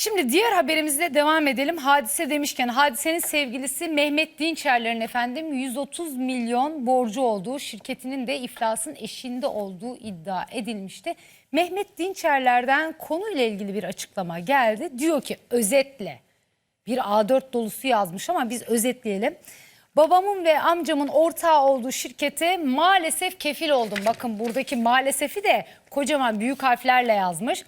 Şimdi diğer haberimizle devam edelim. Hadise demişken hadisenin sevgilisi Mehmet Dinçerler'in efendim 130 milyon borcu olduğu şirketinin de iflasın eşiğinde olduğu iddia edilmişti. Mehmet Dinçerler'den konuyla ilgili bir açıklama geldi. Diyor ki özetle bir A4 dolusu yazmış ama biz özetleyelim. Babamın ve amcamın ortağı olduğu şirkete maalesef kefil oldum. Bakın buradaki maalesef'i de kocaman büyük harflerle yazmış.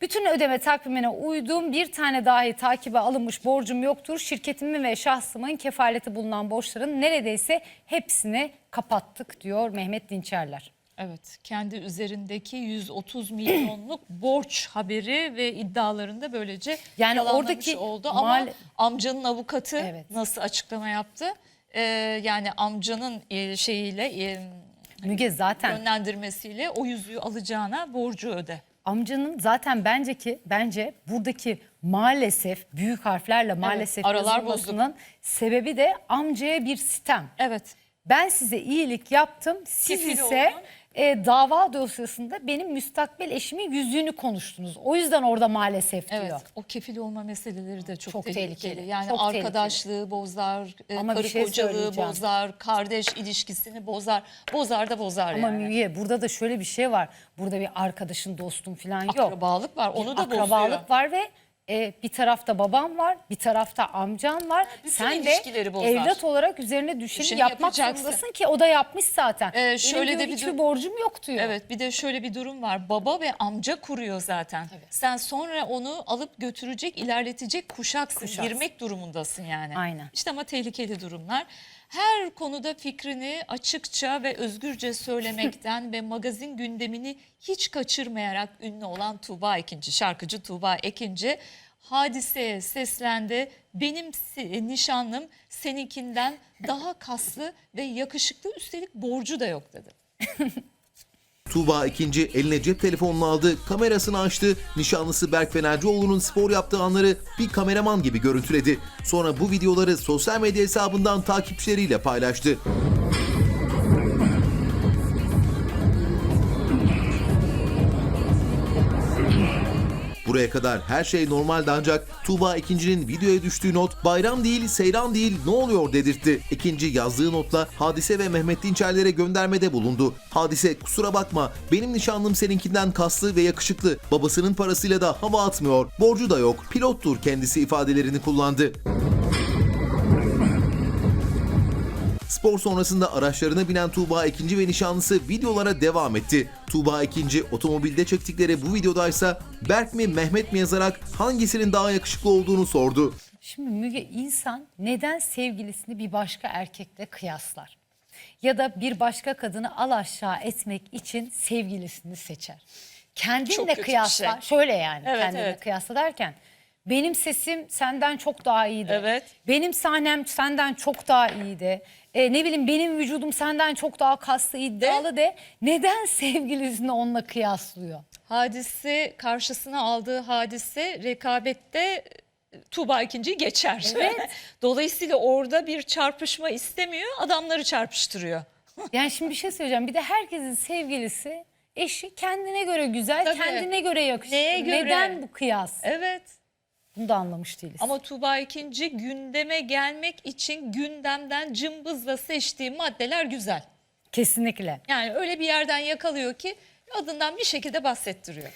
Bütün ödeme takvimine uydum. Bir tane dahi takibe alınmış borcum yoktur. Şirketimin ve şahsımın kefaleti bulunan borçların neredeyse hepsini kapattık diyor Mehmet Dinçerler. Evet, kendi üzerindeki 130 milyonluk borç haberi ve iddialarında böylece Yani oradaki oldu. Ama mal- amcanın avukatı Evet. nasıl açıklama yaptı? Ee, yani amcanın e, şeyiyle e, Müge zaten yönlendirmesiyle o yüzüğü alacağına borcu öde. Amcanın zaten bence ki bence buradaki maalesef büyük harflerle maalesef aralar yazılmasının sebebi de amcaya bir sitem. Evet. Ben size iyilik yaptım. Siz Kefil ise oldun. E, dava dosyasında benim müstakbel eşimin yüzüğünü konuştunuz. O yüzden orada maalesef Evet, diyor. o kefil olma meseleleri de çok, Çok tehlikeli. tehlikeli, Yani çok arkadaşlığı bozar, e, Ama bir karı şey kocalığı söyleyeceğim. bozar, kardeş ilişkisini bozar. Bozar da bozar Ama yani. Müge burada da şöyle bir şey var. Burada bir arkadaşın, dostum falan yok. Akrabalık var, onu da Akrabalık bozuyor. var ve e, bir tarafta babam var, bir tarafta amcan var. bütün Sen de ilişkileri bozar. evlat olarak üzerine düşeni, Düşeni yapmak yapacaksın. zorundasın ki o da yapmış zaten. Ee, şöyle diyor, de bir hiçbir dur- borcum yok diyor. Evet bir de şöyle bir durum var. Baba ve amca kuruyor zaten. Sen sonra onu alıp götürecek, ilerletecek kuşaksın. Kuşaksın. Girmek durumundasın yani. Aynen. İşte ama tehlikeli durumlar. Her konuda fikrini açıkça ve özgürce söylemekten ve magazin gündemini hiç kaçırmayarak ünlü olan Tuğba Ekinci, şarkıcı Tuğba Ekinci hadiseye seslendi. Benim nişanlım seninkinden daha kaslı ve yakışıklı üstelik borcu da yok dedi. Tuğba ikinci eline cep telefonunu aldı, kamerasını açtı, nişanlısı Berk Fenercioğlu'nun spor yaptığı anları bir kameraman gibi görüntüledi. Sonra bu videoları sosyal medya hesabından takipçileriyle paylaştı. Buraya kadar her şey normaldi ancak Tuğba ikincinin videoya düştüğü not bayram değil seyran değil ne oluyor dedirtti. İkinci yazdığı notla Hadise ve Mehmet Dinçerler'e göndermede bulundu. Hadise kusura bakma benim nişanlım seninkinden kaslı ve yakışıklı. Babasının parasıyla da hava atmıyor. Borcu da yok. Pilottur kendisi ifadelerini kullandı. Spor sonrasında araçlarına binen Tuğba ikinci ve nişanlısı videolara devam etti. Tuğba ikinci otomobilde çektikleri bu videodaysa Berk mi Mehmet mi yazarak hangisinin daha yakışıklı olduğunu sordu. Şimdi Müge insan neden sevgilisini bir başka erkekle kıyaslar? Ya da bir başka kadını al aşağı etmek için sevgilisini seçer. Kendinle kötü bir kıyasla şey. şöyle yani Evet, kendinle evet. kıyasla derken benim sesim senden çok daha iyiydi. Evet. Benim sahnem senden çok daha iyiydi. E, ne bileyim benim vücudum senden çok daha kaslı iddialı de. Neden sevgilisini onunla kıyaslıyor? Hadise karşısına aldığı hadise rekabette e, Tuğba ikinciyi geçer. Evet. Dolayısıyla orada bir çarpışma istemiyor, adamları çarpıştırıyor. Yani şimdi bir şey söyleyeceğim. Bir de herkesin sevgilisi, eşi kendine göre güzel, Tabii. kendine göre yakışıklı. Neye göre? Neden bu kıyas? Evet. Bunu da anlamış değiliz. Ama Tuğba ikinci gündeme gelmek için gündemden cımbızla seçtiği maddeler güzel. Kesinlikle. Yani öyle bir yerden yakalıyor ki adından bir şekilde bahsettiriyor.